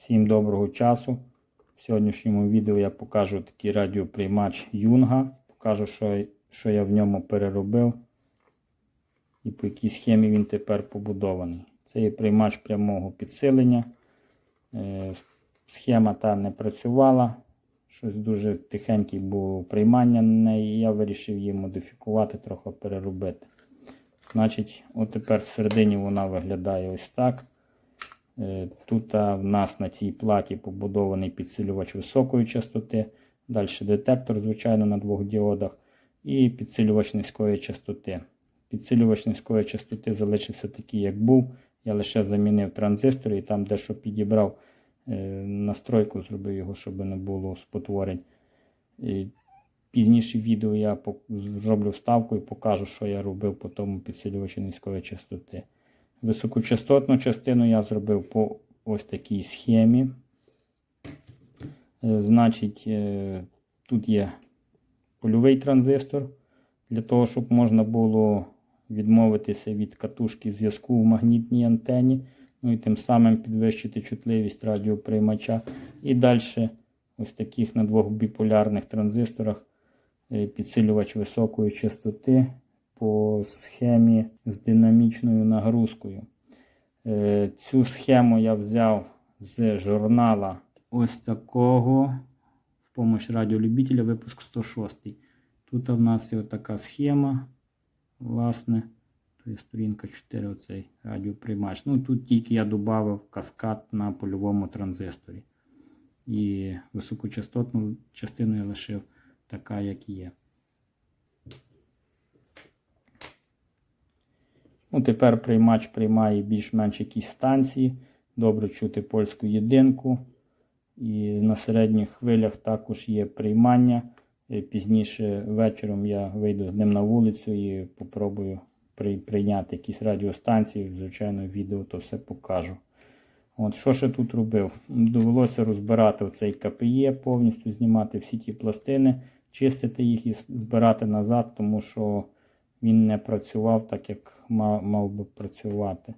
Всім доброго часу. В сьогоднішньому відео я покажу такий радіоприймач Юнга. Покажу, що, що я в ньому переробив і по якій схемі він тепер побудований. Це є приймач прямого підсилення. Е, Схема та не працювала. Щось дуже тихеньке було приймання на неї, і я вирішив її модифікувати, трохи переробити. Значить, от тепер всередині вона виглядає ось так. Е, Тут в нас на цій платі побудований підсилювач високої частоти. Далі детектор, звичайно, на двох діодах. І підсилювач низької частоти. Підсилювач низької частоти залишився такий, як був. Я лише замінив транзистор і там дещо підібрав е, настройку, зробив його, щоб не було спотворень. Пізніше відео я зроблю вставку і покажу, що я робив по тому підсилювачу низької частоти. Високочастотну частину я зробив по ось такій схемі. Е, Значить, е, тут є польовий транзистор для того, щоб можна було відмовитися від катушки зв'язку в магнітній антені, ну і тим самим підвищити чутливість радіоприймача. І далі ось таких на двох біполярних транзисторах е, підсилювач високої частоти по схемі з динамічною нагрузкою. Е, Цю схему я взяв з журнала ось такого в помощь радіолюбителя, випуск 106. Тут в нас є така схема. Власне, то є сторінка 4, оцей радіоприймач. Ну, тут тільки я додав каскад на польовому транзисторі. І високочастотну частину я лишив така, як є. Ну, тепер приймач приймає більш-менш якісь станції. Добре чути польську єдинку. І на середніх хвилях також є приймання. Е, Пізніше вечором я вийду з ним на вулицю і попробую при- прийняти якісь радіостанції. Звичайно, відео то все покажу. От, що ще тут робив? Довелося розбирати оцей КПЄ, повністю знімати всі ті пластини, чистити їх і збирати назад, тому що він не працював так, як мав, би працювати.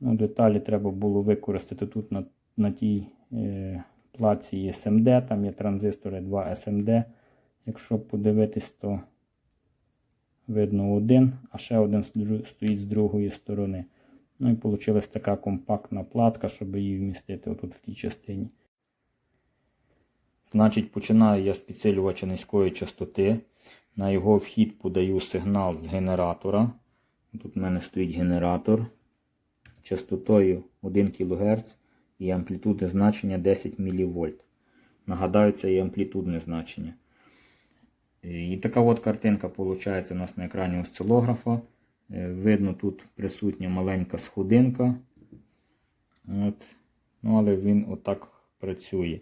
Ну, деталі треба було використати тут на, на тій е, плаці SMD, там є транзистори 2 SMD. Якщо подивитись, то видно один, а ще один стоїть з другої сторони. Ну і вийшла така компактна платка, щоб її вмістити отут в тій частині. Значить, починаю я з підсилювача низької частоти. На його вхід подаю сигнал з генератора. Тут в мене стоїть генератор частотою 1 кГц і амплітуди значення 10 мВ. Нагадаю, це є амплітудне значення. І така от картинка виходить у нас на екрані осцилографа. Е, Видно, тут присутня маленька сходинка. От. Ну, але він отак працює.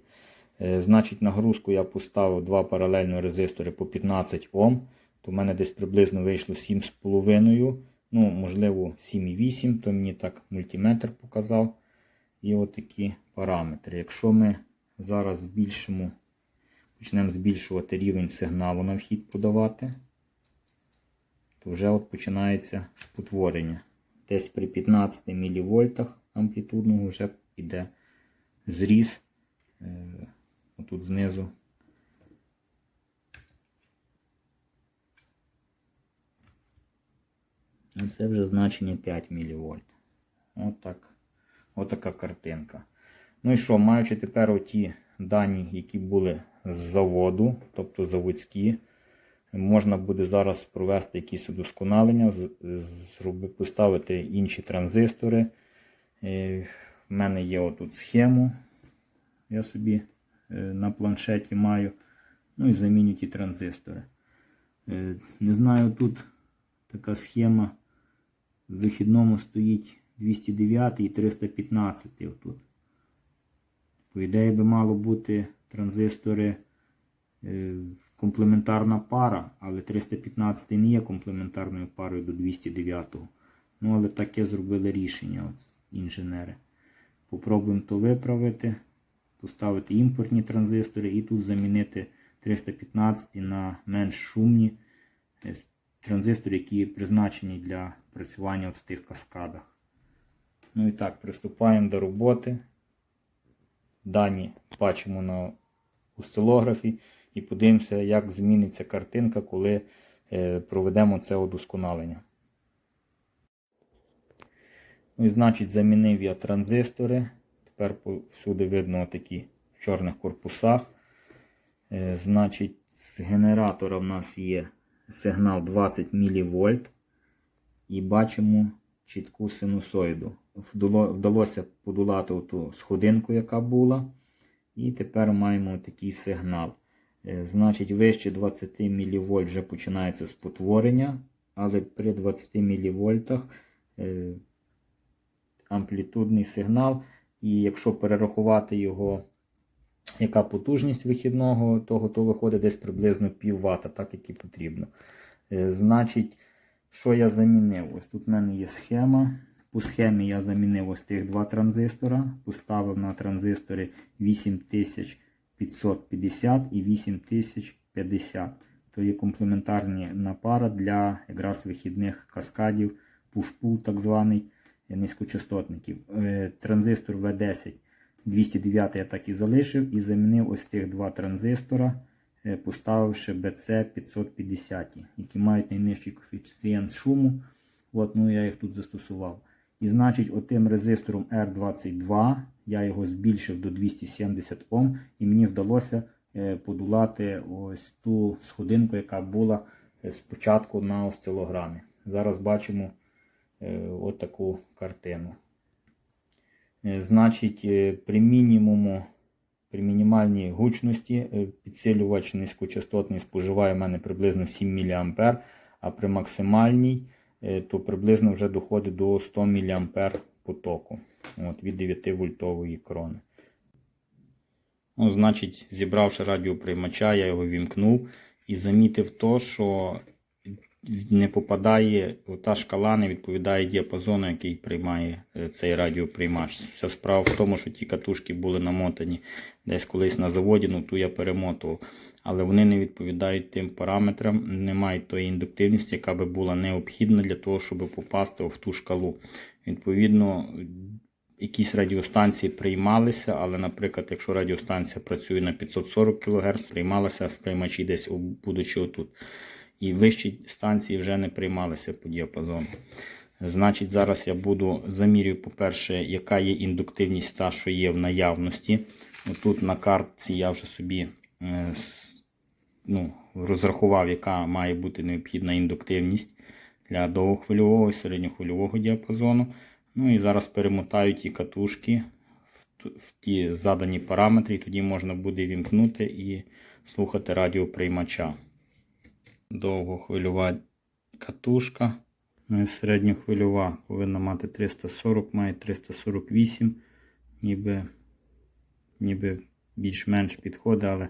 Е, Значить, нагрузку я поставив два паралельно резистори по 15 Ом. То в мене десь приблизно вийшло 7,5. Ну, можливо, 7,8, то мені так мультиметр показав. І отакі параметри. Якщо ми зараз збільшимо, почнемо збільшувати рівень сигналу на вхід подавати, то вже от починається спотворення. Десь при 15 мВ амплітудного вже йде зріз. Е, Отут знизу. А це вже значення 5 мВ. Отак. Отака картинка. Ну і що, маючи тепер оті дані, які були з заводу, тобто заводські, можна буде зараз провести якісь удосконалення, зроби- поставити інші транзистори. Е, В мене є отут схему. Я собі е, на планшеті маю. Ну і заміню ті транзистори. Е, Не знаю, тут така схема. В вихідному стоїть 209 і 315 отут. По ідеї би мало бути транзистори е, комплементарна пара, але 315 не є комплементарною парою до 209. Ну, але таке зробили рішення от, інженери. Попробуємо то виправити, поставити імпортні транзистори і тут замінити 315 на менш шумні е, транзистори, які призначені для працювання в тих каскадах. Ну і так, приступаємо до роботи. Дані бачимо на осцилографі і подивимося, як зміниться картинка, коли е, проведемо це удосконалення. Ну і значить, замінив я транзистори. Тепер всюди видно такі в чорних корпусах. Е, Значить, з генератора в нас є сигнал 20 мВ. І бачимо чітку синусоїду. Вдалося подолати ту сходинку, яка була. І тепер маємо такий сигнал. Е, Значить, вище 20 мВ вже починається спотворення, але при 20 мВ е, амплітудний сигнал. І якщо перерахувати його, яка потужність вихідного, того, то виходить десь приблизно пів вата, так як і потрібно. Е, Значить, що я замінив? Ось тут в мене є схема. По схемі я замінив ось тих два транзистора, поставив на транзистори 8550 і 8050. То є комплементарні напара для якраз вихідних каскадів, пуш-пул так званий низькочастотників. Е, Транзистор V10 209 я так і залишив і замінив ось тих два транзистора, е, поставивши BC 550, які мають найнижчий коефіцієнт шуму. От, ну я їх тут застосував. І значить, отим резистором R22 я його збільшив до 270 Ом, і мені вдалося е, подолати ось ту сходинку, яка була спочатку на осцилограмі. Зараз бачимо е, от таку картину. Е, Значить, е, при мінімуму, при мінімальній гучності підсилювач низькочастотний споживає в мене приблизно 7 мА, а при максимальній то приблизно вже доходить до 100 мА потоку от, від 9 вольтової крони. Ну, значить, зібравши радіоприймача, я його вімкнув і замітив то, що не попадає, та шкала не відповідає діапазону, який приймає е, цей радіоприймач. Вся справа в тому, що ті катушки були намотані десь колись на заводі, ну ту я перемотував. Але вони не відповідають тим параметрам, не мають тої індуктивності, яка би була необхідна для того, щоб попасти в ту шкалу. Відповідно, якісь радіостанції приймалися, але, наприклад, якщо радіостанція працює на 540 кГц, приймалася в приймачі десь, будучи отут. І вищі станції вже не приймалися по діапазону. Значить, зараз я буду замірюю, по-перше, яка є індуктивність та, що є в наявності. Тут на картці я вже собі е, ну, розрахував, яка має бути необхідна індуктивність для довгохвильового і середньохвильового діапазону. Ну і зараз перемотаю ті катушки в ті задані параметри, і тоді можна буде вімкнути і слухати радіоприймача. Довгохвильова катушка. Ну і середньохвильова повинна мати 340, має 348, ніби, ніби більш-менш підходить, але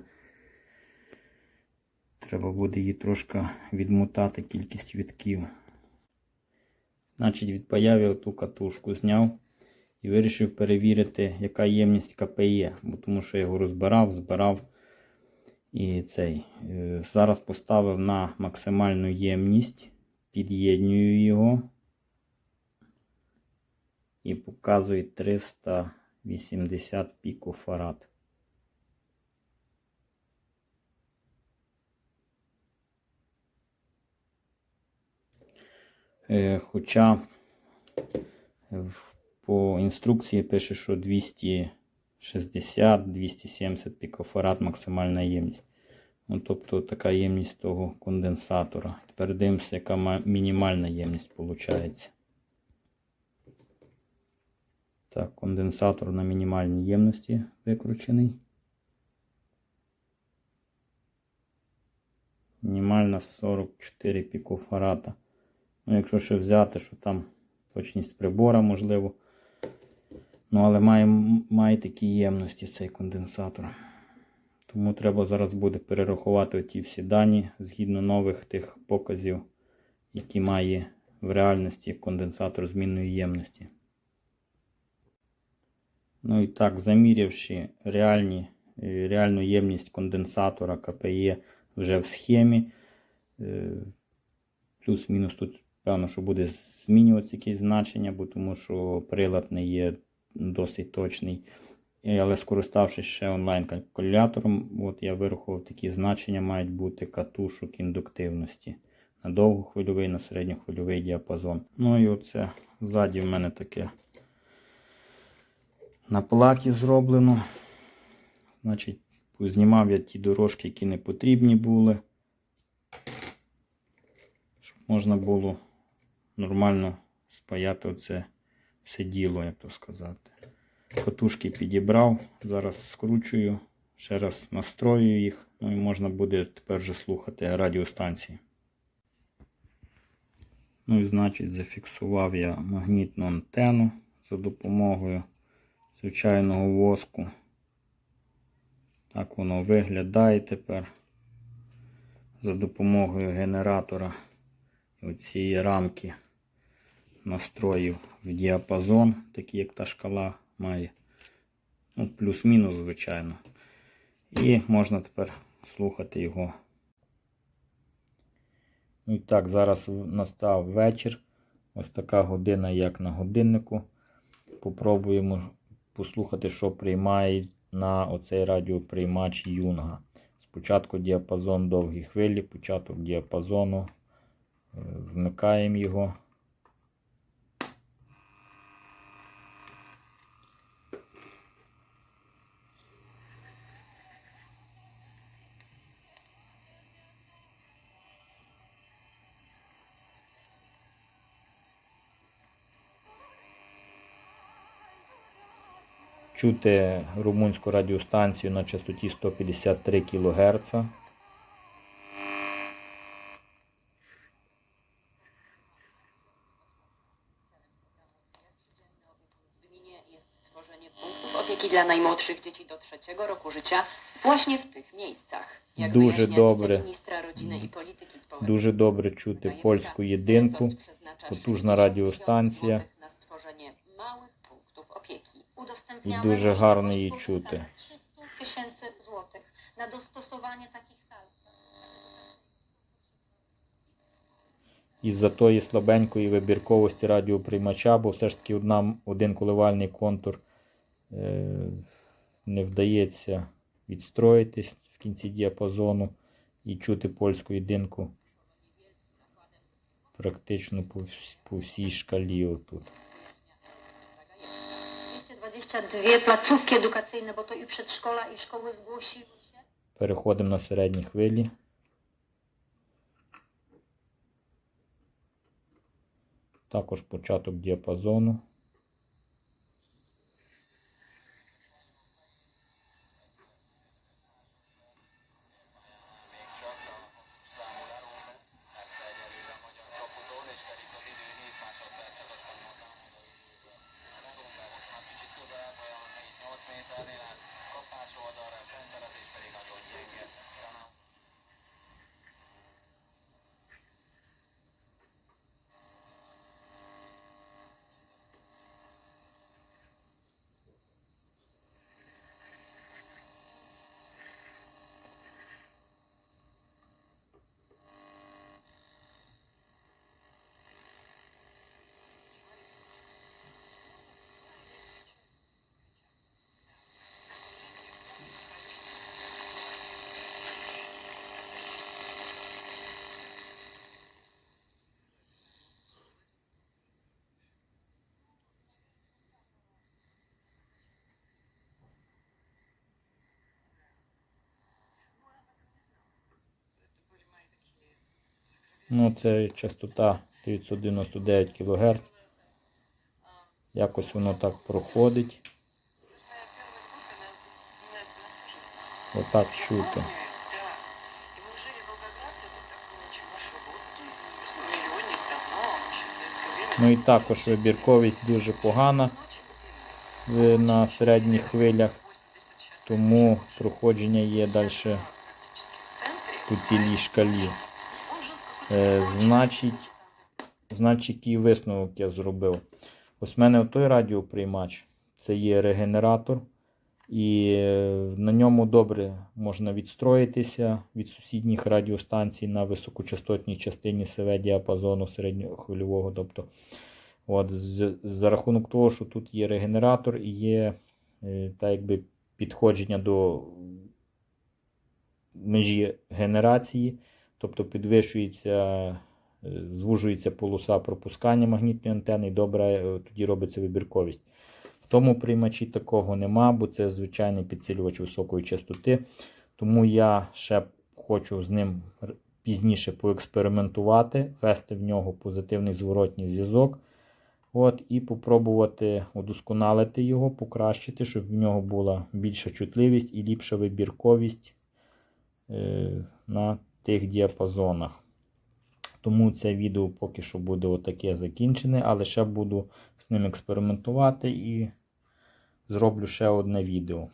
треба буде її трошки відмотати кількість вітків. Значить, від появи оту катушку зняв і вирішив перевірити, яка ємність КПЄ, бо тому що я його розбирав, збирав. І цей. е, Зараз поставив на максимальну ємність, під'єднюю його і показує 380 пікофарад. Е, Хоча по інструкції пише, що 260-270 пікофарад максимальна ємність. Ну, тобто така ємність того конденсатора. Тепер дивимося, яка мінімальна ємність виходить. Так, конденсатор на мінімальній ємності викручений. Мінімальна 44 пікофарада. Ну, якщо ще взяти, що там точність прибора можливо. Ну, але має, має такі ємності цей конденсатор. Тому треба зараз буде перерахувати ті всі дані згідно нових тих показів, які має в реальності конденсатор змінної ємності. Ну і так, замірявши реальні, е, реальну ємність конденсатора КПЄ вже в схемі, е, плюс-мінус тут Певно, що буде змінюватися якісь значення, бо тому що прилад не є досить точний. Але скориставшись ще онлайн-калькулятором, от я вирахував такі значення мають бути катушок індуктивності на довгохвильовий, на середньохвильовий діапазон. Ну і оце ззаді в мене таке на платі зроблено. Значить, знімав я ті дорожки, які не потрібні були. Щоб можна було нормально спаяти оце все діло, як то сказати. Катушки підібрав, зараз скручую, ще раз настрою їх, ну і можна буде тепер вже слухати радіостанції. Ну і значить зафіксував я магнітну антенну за допомогою звичайного воску. Так воно виглядає тепер за допомогою генератора цієї рамки настроїв в діапазон, такий як та шкала має. Ну, плюс-мінус, звичайно. І можна тепер слухати його. Ну і так, зараз настав вечір. Ось така година, як на годиннику. Попробуємо послухати, що приймає на оцей радіоприймач Юнга. Спочатку діапазон довгі хвилі, початок діапазону. Е, Вмикаємо його. Чути румунську радіостанцію на частоті 153 кГц. Dla najmłodszych dzieci do trzeciego roku życia właśnie w tych miejscach. Jak Дуже добре. Дуже добре чути польську єдинку. потужна 60 радіостанція. І дуже гарно її чути. 300 tysięcy złotych na dostosowanie. Із-за тої слабенької вибірковості радіоприймача, бо все ж таки одна, один коливальний контур е, не вдається відстроїтись в кінці діапазону і чути польську єдинку практично по, по всій шкалі отут. 222 placówki edukacyjne, bo to i przedszkola, i szkoły zgłosiły się. Переходимо на середні хвилі. Також початок діапазону. Ну, це частота 999 кГц. Якось воно так проходить. Отак чути. Ну і також вибірковість дуже погана е, на середніх хвилях, тому проходження є далі по цілій шкалі. Е, значить, значить, який висновок я зробив. Ось в мене той радіоприймач, це є регенератор. І е, на ньому добре можна відстроїтися від сусідніх радіостанцій на високочастотній частині СВ діапазону середньохвильового. Тобто, от, за рахунок того, що тут є регенератор і є е, та, якби, підходження до межі генерації, тобто підвищується, е, звужується полоса пропускання магнітної антени, і добре е, тоді робиться вибірковість. В тому приймачі такого нема, бо це звичайний підсилювач високої частоти. Тому я ще хочу з ним пізніше поекспериментувати, ввести в нього позитивний зворотній зв'язок. От, і попробувати удосконалити його, покращити, щоб в нього була більша чутливість і ліпша вибірковість е, на тих діапазонах. Тому це відео поки що буде отаке закінчене, але ще буду з ним експериментувати і зроблю ще одне відео.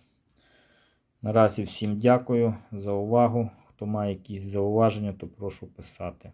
Наразі всім дякую за увагу. Хто має якісь зауваження, то прошу писати.